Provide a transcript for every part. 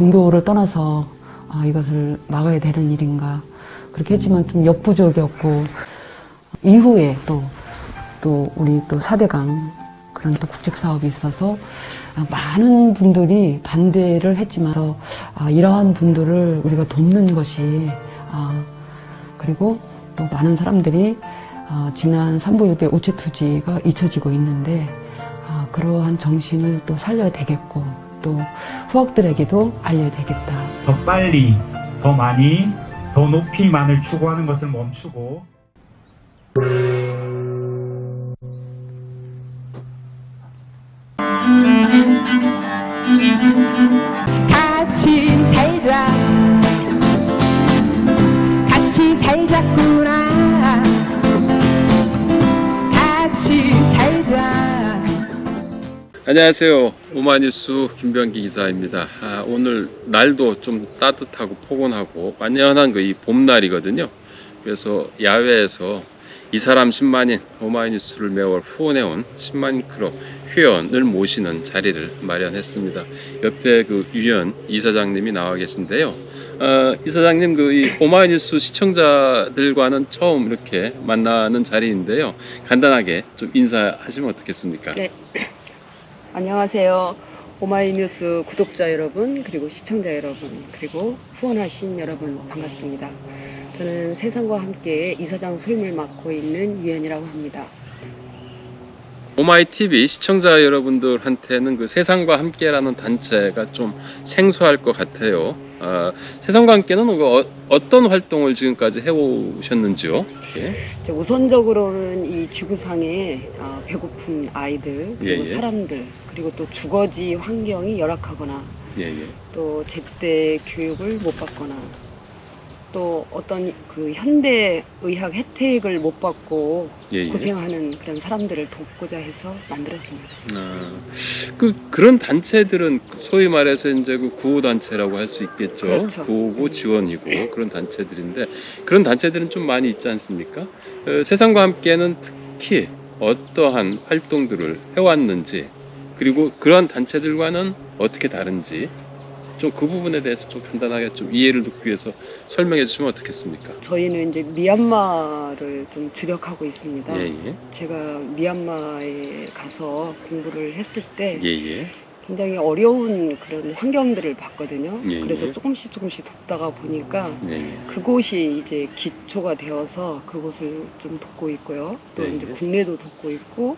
종교를 떠나서 아, 이것을 막아야 되는 일인가. 그렇게 했지만 좀 역부족이었고 이후에 또, 또 우리 또 4대강 그런 또 국책 사업이 있어서 아, 많은 분들이 반대를 했지만 아, 이러한 분들을 우리가 돕는 것이 아, 그리고 또 많은 사람들이 아, 지난 삼보일배 오체투지가 잊혀지고 있는데 아, 그러한 정신을 또 살려야 되겠고 또 후학들에게도 알려야 되겠다. 더 빨리, 더 많이, 더 높이만을 추구하는 것을 멈추고. 같이 살자. 같이 살자꾸나 안녕하세요. 오마뉴스 김병기 기자입니다. 아, 오늘 날도 좀 따뜻하고 포근하고 완연한 그 이 봄날이거든요. 그래서 야외에서 이 사람 10만인 오마이뉴스를 매월 후원해온 10만인 크로 회원을 모시는 자리를 마련했습니다. 옆에 그 유연 이사장님이 나와 계신데요. 어, 이사장님 그 이 오마이뉴스 시청자들과는 처음 이렇게 만나는 자리인데요. 간단하게 좀 인사하시면 어떻겠습니까? 네. 안녕하세요. 오마이뉴스 구독자 여러분, 그리고 시청자 여러분, 그리고 후원하신 여러분 반갑습니다. 저는 세상과 함께 이사장 소임을 맡고 있는 유연이라고 합니다. 오마이 TV 시청자 여러분들한테는 그 세상과 함께라는 단체가 좀 생소할 것 같아요. 아, 세상과 함께는 그 어, 떤 활동을 지금까지 해오셨는지요? 예. 이제 우선적으로는 이 지구상에 아, 배고픈 아이들, 그리고 예, 예. 사람들, 그리고 또 주거지 환경이 열악하거나 예, 예. 또 제때 교육을 못 받거나 또 어떤 그 현대 의학 혜택을 못 받고 예, 예. 고생하는 그런 사람들을 돕고자 해서 만들었습니다. 아, 그 그런 단체들은 소위 말해서 이제 그 구호 단체라고 할 수 있겠죠. 그렇죠. 구호고 지원이고 그런 단체들인데 그런 단체들은 좀 많이 있지 않습니까? 어, 세상과 함께는 특히 어떠한 활동들을 해왔는지 그리고 그런 단체들과는 어떻게 다른지 좀 그 부분에 대해서 좀 간단하게 좀 이해를 돕기 위해서 설명해 주시면 어떻겠습니까? 저희는 이제 미얀마를 좀 주력하고 있습니다. 예, 예. 제가 미얀마에 가서 공부를 했을 때 예, 예. 굉장히 어려운 그런 환경들을 봤거든요. 예, 예. 그래서 조금씩 조금씩 돕다가 보니까 예, 예. 그곳이 이제 기초가 되어서 그곳을 좀 돕고 있고요. 또 네, 이제 네. 국내도 돕고 있고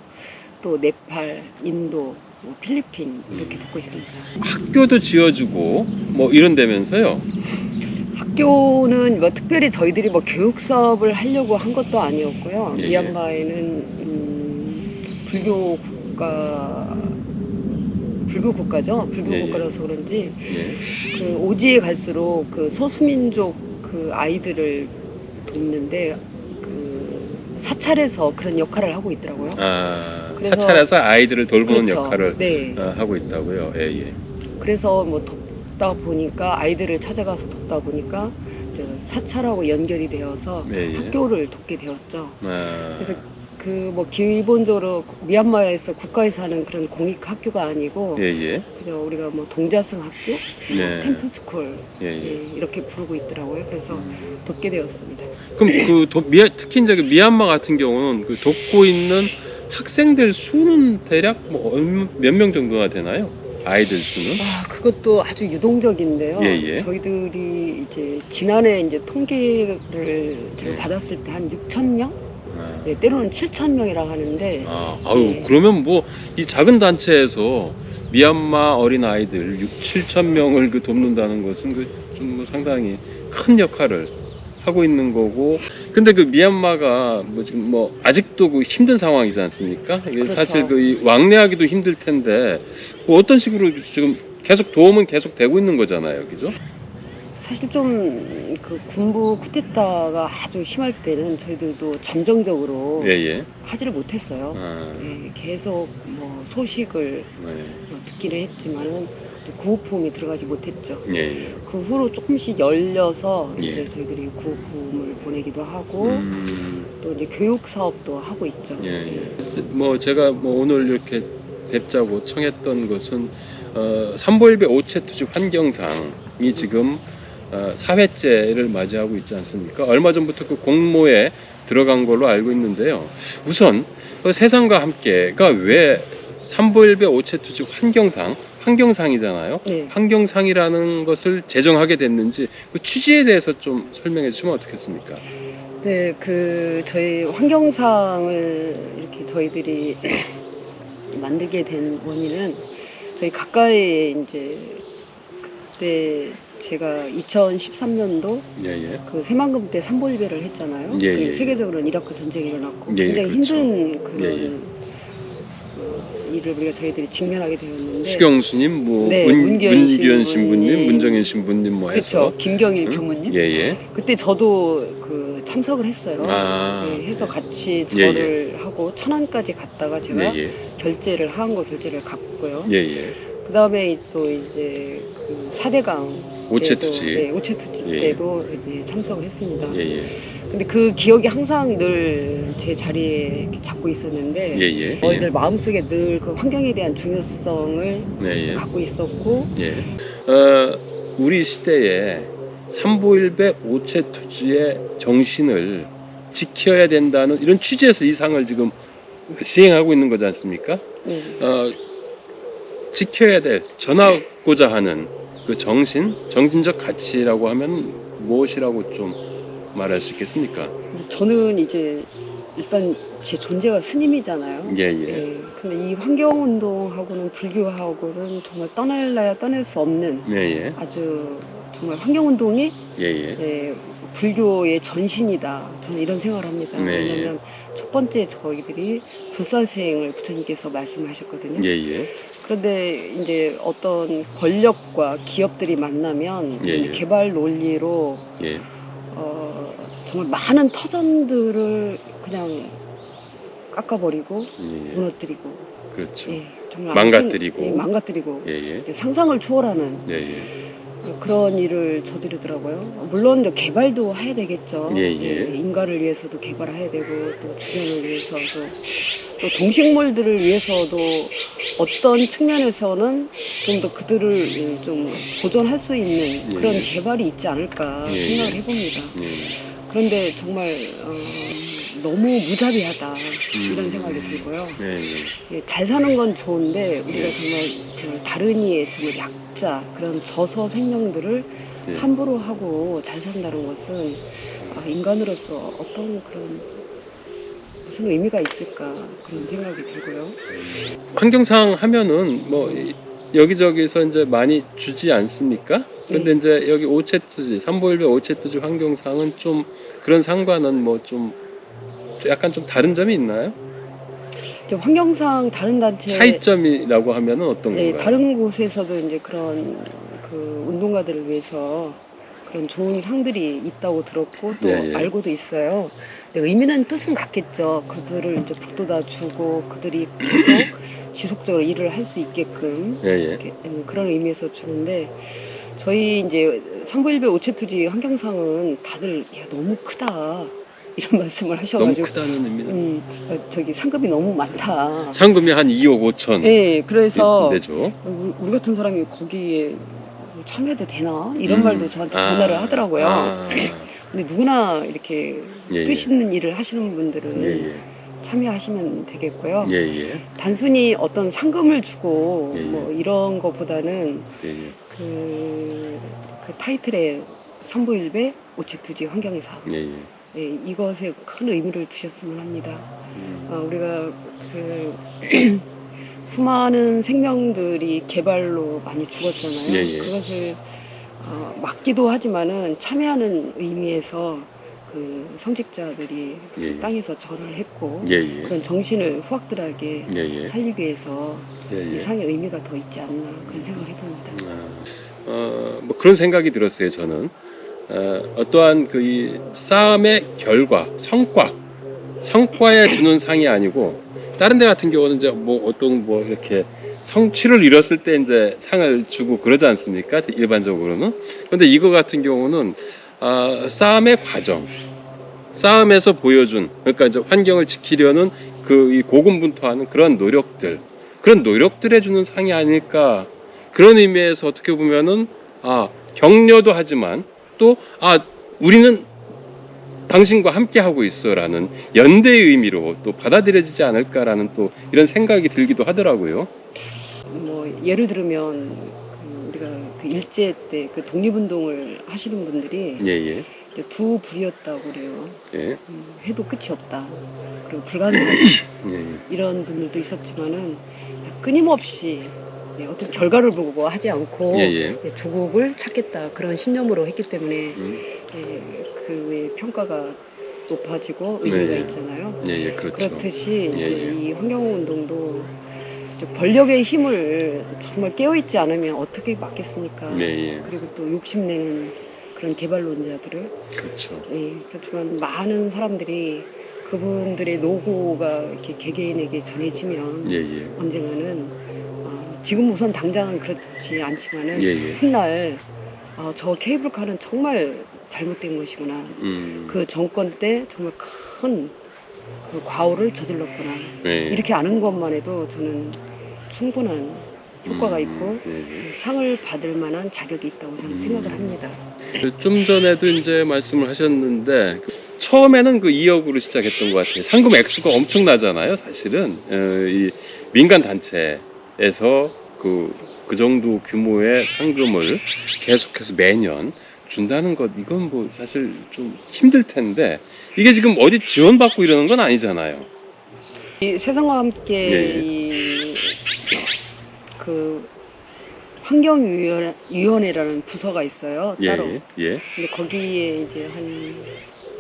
또 네팔, 인도, 뭐 필리핀 이렇게 음. 돕고 있습니다. 학교도 지어주고 뭐 이런 데면서요. 학교는 뭐 특별히 저희들이 뭐 교육 사업을 하려고 한 것도 아니었고요. 예, 예. 미얀마에는 음, 불교 국가 불교 국가죠. 불교 예, 예. 국가라서 그런지 예. 그 오지에 갈수록 그 소수민족 그 아이들을 돕는데 그 사찰에서 그런 역할을 하고 있더라고요. 아, 그래서- 사찰에서 아이들을 돌보는 그렇죠. 역할을 네. 어, 하고 있다고요. 예, 예. 그래서 뭐 돕다 보니까 아이들을 찾아가서 돕다 보니까 사찰하고 연결이 되어서 예, 예. 학교를 돕게 되었죠. 아, 그래서 그 뭐 기본적으로 미얀마에서 국가에서 하는 그런 공익 학교가 아니고 예, 예. 그냥 우리가 뭐 동자승 학교, 네. 템플 스쿨 예, 예. 예, 이렇게 부르고 있더라고요. 그래서 음. 돕게 되었습니다. 그럼 그 도, 미, 특히 이제 그 미얀마 같은 경우는 그 돕고 있는 학생들 수는 대략 뭐몇 명 정도나 되나요? 아이들 수는? 아 그것도 아주 유동적인데요. 예, 예. 저희들이 이제 지난해 이제 통계를 제가 예. 받았을 때 한 6천 명, 아, 네, 때로는 7천 명이라고 하는데 아, 아유 예. 그러면 뭐 이 작은 단체에서 미얀마 어린 아이들 6, 7천 명을 그 돕는다는 것은 그좀 뭐 상당히 큰 역할을 하고 있는 거고 근데 그 미얀마가 뭐 지금 뭐 아직도 그 힘든 상황이지 않습니까? 이게 그렇죠. 사실 그 이 왕래하기도 힘들 텐데 뭐 어떤 식으로 지금 계속 도움은 계속 되고 있는 거잖아요, 그죠? 사실 좀 그 군부 쿠데타가 아주 심할 때는 저희들도 잠정적으로 예, 예. 하지를 못했어요. 아, 예, 계속 뭐 소식을 네. 뭐 듣기는 했지만은 또 구호품이 들어가지 못했죠. 예, 예. 그 후로 조금씩 열려서 예. 이제 저희들이 구호품을 보내기도 하고 음, 또 이제 교육 사업도 하고 있죠. 예, 예. 뭐 제가 뭐 오늘 이렇게 뵙자고 청했던 것은 어, 삼보일배 오체투지 환경상이 지금 어, 4회째를 맞이하고 있지 않습니까? 얼마 전부터 그 공모에 들어간 걸로 알고 있는데요. 우선 그 세상과 함께가 왜 삼보일배 오체투지 환경상 환경상이잖아요. 네. 환경상이라는 것을 제정하게 됐는지 그 취지에 대해서 좀 설명해 주시면 어떻겠습니까? 네, 그 저희 환경상을 이렇게 저희들이 만들게 된 원인은 저희 가까이 이제 그때 제가 2013년도 예, 예. 그 새만금 때 삼보일배를 했잖아요. 예, 예. 세계적으로는 이라크 전쟁이 일어났고 예, 굉장히 그렇죠. 힘든 그런 일을 우리가 저희들이 직면하게 되었는데 수경수님, 뭐 네, 문, 문기현 문기현 신부님, 신부님, 문정현 신부님 뭐 해서 그렇죠. 김경일 응? 교무님. 예, 예. 그때 저도 그 참석을 했어요. 아, 네, 해서 같이 예, 저를 하고 천안까지 갔다가 제가 예, 예. 결제를 하한거 결제를 갔고요. 예, 예. 그 다음에 또 이제 그 사대강 오체투지. 때도, 네, 오체투지 예. 때도 이제 참석을 했습니다. 예, 예. 근데 그 기억이 항상 늘 제 자리에 이렇게 잡고 있었는데 예, 예. 저희들 마음속에 늘 그 환경에 대한 중요성을 네, 예. 갖고 있었고 예. 어, 우리 시대에 삼보일배 오체투지의 정신을 지켜야 된다는 이런 취지에서 이 상을 지금 시행하고 있는 거지 않습니까? 네. 어, 지켜야 될, 전하고자 하는 그 정신, 정신적 가치라고 하면 무엇이라고 좀 말할 수 있겠습니까? 저는 이제 일단 제 존재가 스님이잖아요. 예, 예. 예. 근데 이 환경운동하고는 불교하고는 정말 떠날래야 떠날 수 없는 예, 예. 아주 정말 환경운동이 예, 예. 예, 불교의 전신이다. 저는 이런 생각을 합니다. 네, 왜냐하면 첫 번째 저희들이 불사생을 부처님께서 말씀하셨거든요. 예, 예. 그런데 이제 어떤 권력과 기업들이 만나면 예, 예. 개발 논리로 예. 어, 정말 많은 터전들을 그냥 깎아버리고 예, 예. 무너뜨리고 그렇죠. 예, 정말 망가뜨리고. 생- 예, 망가뜨리고 예, 예. 상상을 초월하는 예, 예. 그런 일을 저지르더라고요. 물론 개발도 해야 되겠죠. 예, 예. 인간을 위해서도 개발해야 되고 또 주변을 위해서도 또 동식물들을 위해서도 어떤 측면에서는 좀 더 그들을 좀 보존할 수 있는 그런 예. 개발이 있지 않을까 예, 생각을 예. 해봅니다. 예. 그런데 정말 어, 너무 무자비하다 이런 음. 생각이 들고요. 예, 예. 예, 잘 사는 건 좋은데 우리가 예. 정말 그 다른 이의 정말 약자 그런 저서 생명들을 예. 함부로 하고 잘 산다는 것은 아, 인간으로서 어떤 그런 무슨 의미가 있을까 그런 생각이 들고요. 환경상 하면은 뭐 이- 여기저기서 이제 많이 주지 않습니까? 근데 네. 이제 여기 오체투지 삼보일배 오체투지 환경상은 좀 그런 상과는 뭐좀 약간 좀 다른 점이 있나요? 환경상 다른 단체 차이점이라고 하면은 어떤 예, 건가요? 다른 곳에서도 이제 그런 그 운동가들을 위해서 그런 좋은 상들이 있다고 들었고 또 예, 예. 알고도 있어요. 근데 의미는 뜻은 같겠죠. 그들을 이제 북돋아 주고 그들이 계속 지속적으로 일을 할 수 있게끔 예, 예. 이렇게, 음, 그런 의미에서 주는데 저희 이제 삼보일배 오체투지 환경상은 다들 야 너무 크다 이런 말씀을 너무 하셔가지고 크다는 의미는 음, 어, 저기 상급이 너무 많다. 상금이 한 2억 5천 예, 그래서 내죠. 우리, 우리 같은 사람이 거기에 뭐 참여해도 되나 이런 음. 말도 저한테 아. 전화를 하더라고요. 아, 근데 누구나 이렇게 예, 예. 뜻 있는 일을 하시는 분들은 예, 참여하시면 되겠고요. 예. 예, 예. 단순히 어떤 상금을 주고 예, 예. 뭐 이런 거보다는 예, 예. 그, 그 타이틀에 삼보일배 오체투지 환경사 예, 예. 예, 이것에 큰 의미를 두셨으면 합니다. 음. 어, 우리가 그 수많은 생명들이 개발로 많이 죽었잖아요. 예, 예. 그것을 어, 막기도 하지만은 참여하는 의미에서 그 성직자들이 예, 땅에서 절을 했고 예, 예. 그런 정신을 후학들에게 예, 예. 살리기 위해서 예, 이 예. 상의 의미가 더 있지 않나 그런 생각을 해봅니다. 아, 어, 뭐 그런 생각이 들었어요. 저는 어, 어떠한 그 이 싸움의 결과, 성과, 성과에 주는 상이 아니고 다른 데 같은 경우는 이제 뭐 어떤 뭐 이렇게 성취를 이뤘을 때 이제 상을 주고 그러지 않습니까? 일반적으로는. 그런데 이거 같은 경우는 아, 싸움의 과정, 싸움에서 보여준 그러니까 이제 환경을 지키려는 그 이 고군분투하는 그런 노력들, 그런 노력들에 주는 상이 아닐까 그런 의미에서 어떻게 보면은 아 격려도 하지만 또 아 우리는 당신과 함께 하고 있어라는 연대의 의미로 또 받아들여지지 않을까라는 또 이런 생각이 들기도 하더라고요. 뭐 예를 들면 그 일제 때 그 독립운동을 하시는 분들이 예예 이제 두 불이었다고 그래요. 예. 음, 해도 끝이 없다. 그리고 불가능하다. 예, 예. 이런 분들도 있었지만은 끊임없이 예, 어떤 결과를 보고 하지 않고 예, 예. 예, 조국을 찾겠다 그런 신념으로 했기 때문에 음, 예, 그의 평가가 높아지고 의미가 네. 있잖아요. 예, 예, 그렇죠. 그렇듯이 예, 이제 예. 이 환경운동도 권력의 힘을 정말 깨어있지 않으면 어떻게 막겠습니까? 예, 예. 그리고 또 욕심내는 그런 개발론자들을 그렇죠. 예, 그렇지만 많은 사람들이 그분들의 노고가 이렇게 개개인에게 전해지면 예, 예. 언젠가는 어, 지금 우선 당장은 그렇지 않지만은 예, 예. 훗날 어, 저 케이블카는 정말 잘못된 것이구나. 음. 그 정권 때 정말 큰 그 과오를 저질렀구나. 예, 예. 이렇게 아는 것만 해도 저는 충분한 효과가 음, 있고 예, 예. 상을 받을 만한 자격이 있다고 저는 음. 생각을 합니다. 좀 전에도 이제 말씀을 하셨는데 그 처음에는 그 2억으로 시작했던 것 같아요. 상금 액수가 엄청나잖아요, 사실은 어, 이 민간 단체에서 그, 그 정도 규모의 상금을 계속해서 매년 준다는 것 이건 뭐 사실 좀 힘들 텐데 이게 지금 어디 지원받고 이러는 건 아니잖아요. 이 세상과 함께 예, 예. 이, 그 환경위원회라는 부서가 있어요 따로. 예, 예. 근데 거기에 이제 한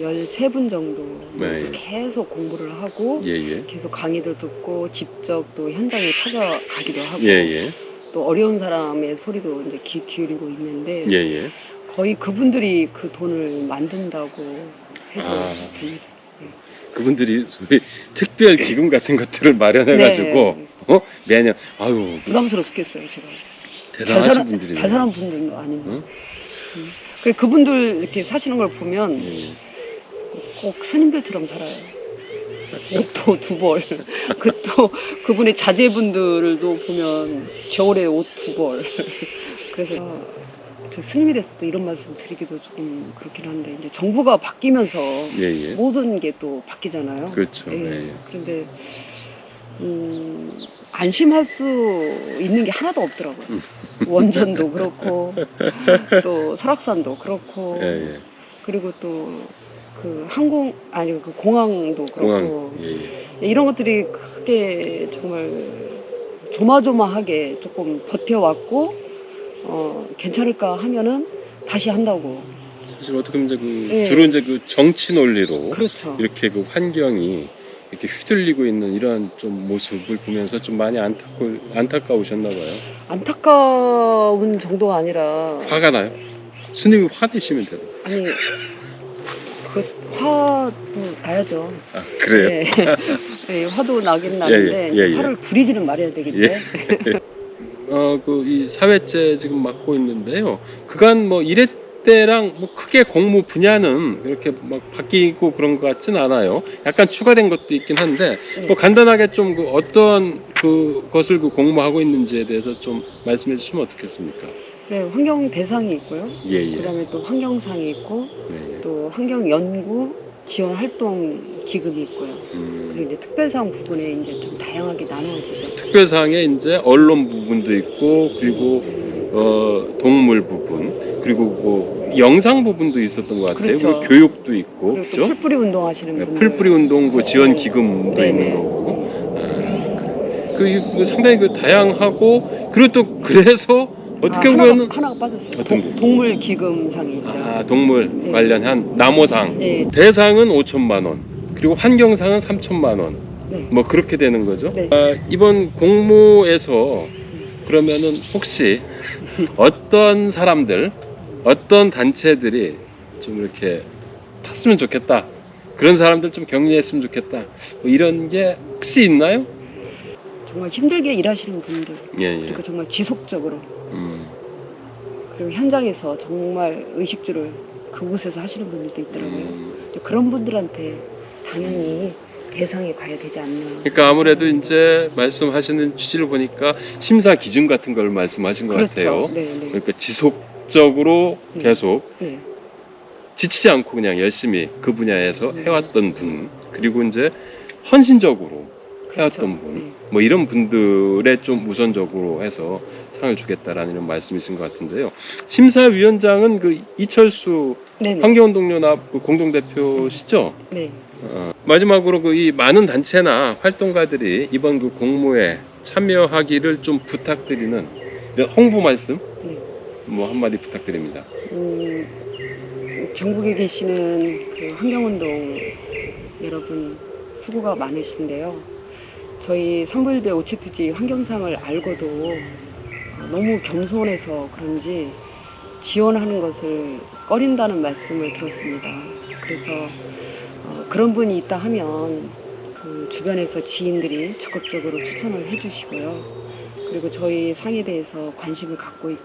13분 정도 네. 계속 공부를 하고 예, 예. 계속 강의도 듣고 직접 또 현장에 찾아가기도 하고 예, 예. 또 어려운 사람의 소리도 이제 귀 기울이고 있는데 예, 예. 거의 그분들이 그 돈을 만든다고 해도 아. 됩니다. 그분들이 소위 특별 기금 같은 것들을 마련해 가지고 네. 어? 매년 아유 부담스러워 죽겠어요 제가. 대단하신 잘 사는- 분들이네. 잘 사는 분들도 아닌데. 응? 음. 그래 그분들 이렇게 사시는 걸 보면 예. 꼭 스님들처럼 살아요. 옷도 두 벌. 그 또 그분의 자제분들도 보면 겨울에 옷 두 벌. 그래서 아, 저 스님이 돼서 또 이런 말씀 드리기도 조금 그렇긴 한데 이제 정부가 바뀌면서 예, 예. 모든 게 또 바뀌잖아요. 그렇죠. 예. 예, 예. 그런데 음, 안심할 수 있는 게 하나도 없더라고요. 음. 원전도 그렇고 또 설악산도 그렇고 예, 예. 그리고 또 그 항공 아니 그 공항도 그렇고 공항. 예, 예. 이런 것들이 크게 정말 조마조마하게 조금 버텨왔고 어 괜찮을까 하면은 다시 한다고 사실 어떻게 보면 이제 그 예. 주로 이제 그 정치 논리로 그렇죠. 이렇게 그 환경이 이렇게 휘둘리고 있는 이러한 좀 모습을 보면서 좀 많이 안타까 안타까우셨나 봐요. 안타까운 정도가 아니라 화가 나요. 스님이 화내시면 돼요. 아니 그 화도 나야죠. 아 그래요? 예. 예, 화도 나긴 나는데 예, 예, 예. 화를 부리지는 말아야 되겠죠. 예. 어, 그, 이 사회째 지금 맡고 있는데요. 그간 뭐, 이 래 때랑 뭐, 크게 공무 분야는 이렇게 막 바뀌고 그런 것 같진 않아요. 약간 추가된 것도 있긴 한데, 네. 뭐, 간단하게 좀 그, 어떤 그, 것을 그 공모하고 있는지에 대해서 좀 말씀해 주시면 어떻겠습니까? 네, 환경 대상이 있고요. 예, 예. 그다음에 또 환경상이 있고 네, 예. 또 환경 연구 지원 활동 기금이 있고요. 음, 그리고 이제 특별상 부분에 이제 좀 다양하게 나누어지죠. 특별상에 이제 언론 부분도 있고, 그리고, 어, 동물 부분, 그리고 뭐, 영상 부분도 있었던 것 같아요. 그렇죠. 그리고 교육도 있고, 그리고 또 그죠? 풀뿌리 운동하시는 네, 분들. 풀뿌리 운동 그 지원 기금도 네네. 있는 거고. 아. 그, 그 상당히 그 다양하고 그리고 또 그래서 어떻게 아, 보면은 하나가, 하나가 빠졌어요. 어떤 동- 게? 동물 기금상이 있죠. 아, 동물 네. 관련한 나무상 예, 대상은 5천만 원 그리고 환경상은 3천만 원. 네. 뭐 그렇게 되는 거죠. 네. 아, 이번 공모에서 그러면은 혹시 어떤 사람들, 어떤 단체들이 좀 이렇게 탔으면 좋겠다. 그런 사람들 좀 격려했으면 좋겠다. 뭐 이런 게 혹시 있나요? 정말 힘들게 일하시는 분들 예, 예. 그리고 정말 지속적으로 음, 그리고 현장에서 정말 의식주를 그곳에서 하시는 분들도 있더라고요. 음, 또 그런 분들한테 당연히 대상에 가야 되지 않나. 그러니까 아무래도 이제 말씀하시는 취지를 보니까 심사 기준 같은 걸 말씀하신 것 그렇죠. 같아요. 네, 네. 그러니까 지속적으로 네. 계속 네. 지치지 않고 그냥 열심히 그 분야에서 네. 해왔던 분 그리고 이제 헌신적으로 그렇죠. 해왔던 분, 네. 뭐 이런 분들에 좀 우선적으로 해서 상을 주겠다라는 이런 말씀이신 것 같은데요. 심사위원장은 그 이철수 네, 네. 환경운동연합 그 공동대표시죠? 네. 어, 마지막으로 그 이 많은 단체나 활동가들이 이번 그 공모에 참여하기를 좀 부탁드리는 홍보 말씀 네. 뭐 한마디 부탁드립니다. 음, 전국에 계시는 그 환경운동 여러분 수고가 많으신데요. 저희 삼부일배 오치투지 환경상을 알고도 어, 너무 겸손해서 그런지 지원하는 것을 꺼린다는 말씀을 들었습니다. 그래서 어, 그런 분이 있다 하면 그 주변에서 지인들이 적극적으로 추천을 해주시고요. 그리고 저희 상에 대해서 관심을 갖고 있고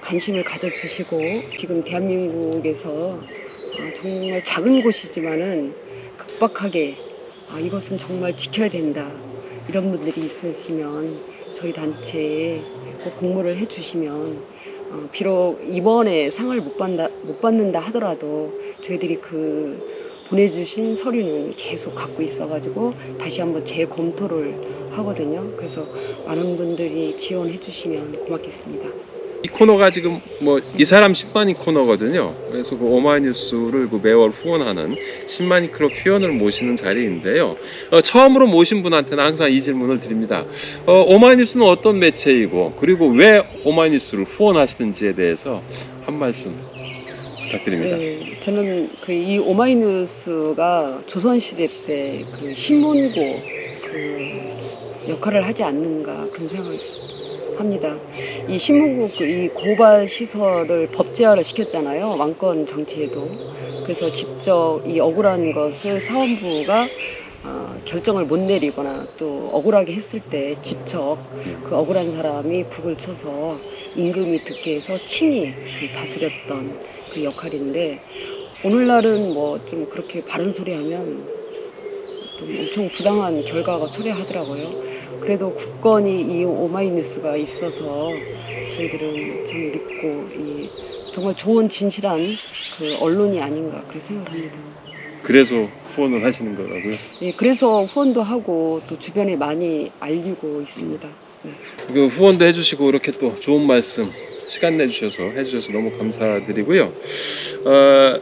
관심을 가져주시고 지금 대한민국에서 어, 정말 작은 곳이지만은 급박하게 아, 이것은 정말 지켜야 된다 이런 분들이 있으시면 저희 단체에 꼭 공모를 해주시면 어, 비록 이번에 상을 못 받는다, 못 받는다 하더라도 저희들이 그 보내주신 서류는 계속 갖고 있어가지고 다시 한번 재검토를 하거든요. 그래서 많은 분들이 지원해 주시면 고맙겠습니다. 이 코너가 지금 뭐 이 사람 10만인 코너거든요. 그래서 그 오마이뉴스를 그 매월 후원하는 10만인 클럽 회원을 모시는 자리인데요. 어, 처음으로 모신 분한테는 항상 이 질문을 드립니다. 어, 오마이뉴스는 어떤 매체이고 그리고 왜 오마이뉴스를 후원하시는지에 대해서 한 말씀 부탁드립니다. 네, 저는 그 이 오마이뉴스가 조선시대 때 그 신문고 그 역할을 하지 않는가 그런 생각을 합니다. 이 신문국 그이 고발 시설을 법제화를 시켰잖아요. 왕권 정치에도. 그래서 직접 이 억울한 것을 사원부가 어, 결정을 못 내리거나 또 억울하게 했을 때 직접 그 억울한 사람이 북을 쳐서 임금이 듣게 해서 친히 그 다스렸던 그 역할인데 오늘날은 뭐 좀 그렇게 바른 소리 하면 좀 엄청 부당한 결과가 초래하더라고요. 그래도 국권이 이 오마이뉴스가 있어서 저희들은 좀 믿고 이 정말 좋은 진실한 그 언론이 아닌가 그렇게 생각합니다. 그래서 후원을 하시는 거라고요. 예, 그래서 후원도 하고 또 주변에 많이 알리고 있습니다. 네. 그 후원도 해주시고 이렇게 또 좋은 말씀 시간 내주셔서 해주셔서 너무 감사드리고요. 어,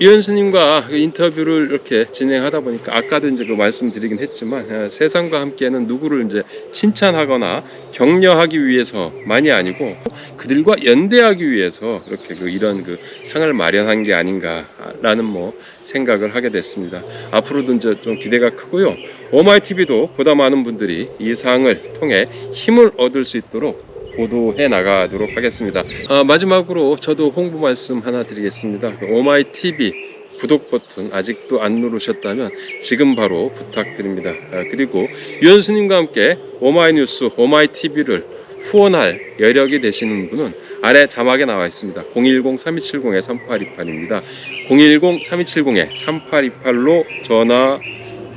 유현수님과 그 인터뷰를 이렇게 진행하다 보니까 아까도 이제 그 말씀드리긴 했지만 어, 세상과 함께는 누구를 이제 칭찬하거나 격려하기 위해서만이 아니고 그들과 연대하기 위해서 이렇게 그 이런 그 상을 마련한 게 아닌가라는 뭐 생각을 하게 됐습니다. 앞으로도 이제 좀 기대가 크고요. 오마이 TV도 보다 많은 분들이 이 상을 통해 힘을 얻을 수 있도록 보도해 나가도록 하겠습니다. 아, 마지막으로 저도 홍보 말씀 하나 드리겠습니다. 그 오마이 TV 구독 버튼 아직도 안 누르셨다면 지금 바로 부탁드립니다. 아, 그리고 유현수님과 함께 오마이뉴스 오마이 TV를 후원할 여력이 되시는 분은 아래 자막에 나와 있습니다. 010-3270-3828입니다. 010-3270-3828로 전화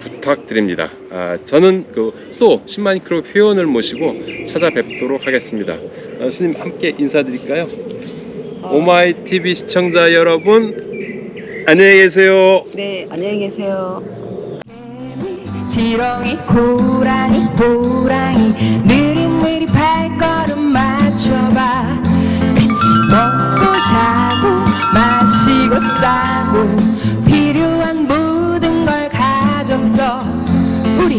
부탁드립니다. 아, 저는 그 또 10만 크로 회원을 모시고 찾아뵙도록 하겠습니다. 아, 스님 함께 인사드릴까요? 아, 오마이 TV 시청자 여러분 안녕히 계세요. 네, 안녕히 계세요. 지렁이 고라니 호랑이 느릿느릿 발걸음 맞춰봐 같이 먹고 자고 마시고 싸고 뿌리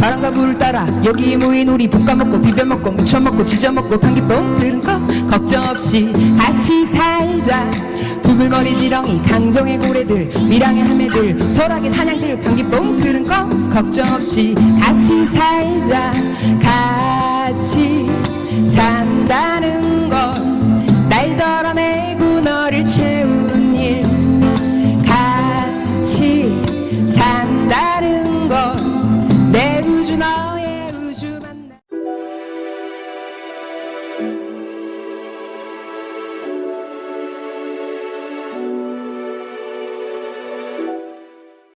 바람과 물을 따라 여기 모인 우리 볶아먹고 비벼먹고 무쳐먹고 지져먹고 판기뽕 들은컵 걱정 없이 같이 살자. 두물머리 지렁이 강정의 고래들 미랑의 함매들 설악의 사냥들 판기뽕 들은컵 걱정 없이 같이 살자. 같이 산다는 것 날 덜어내고 너를 채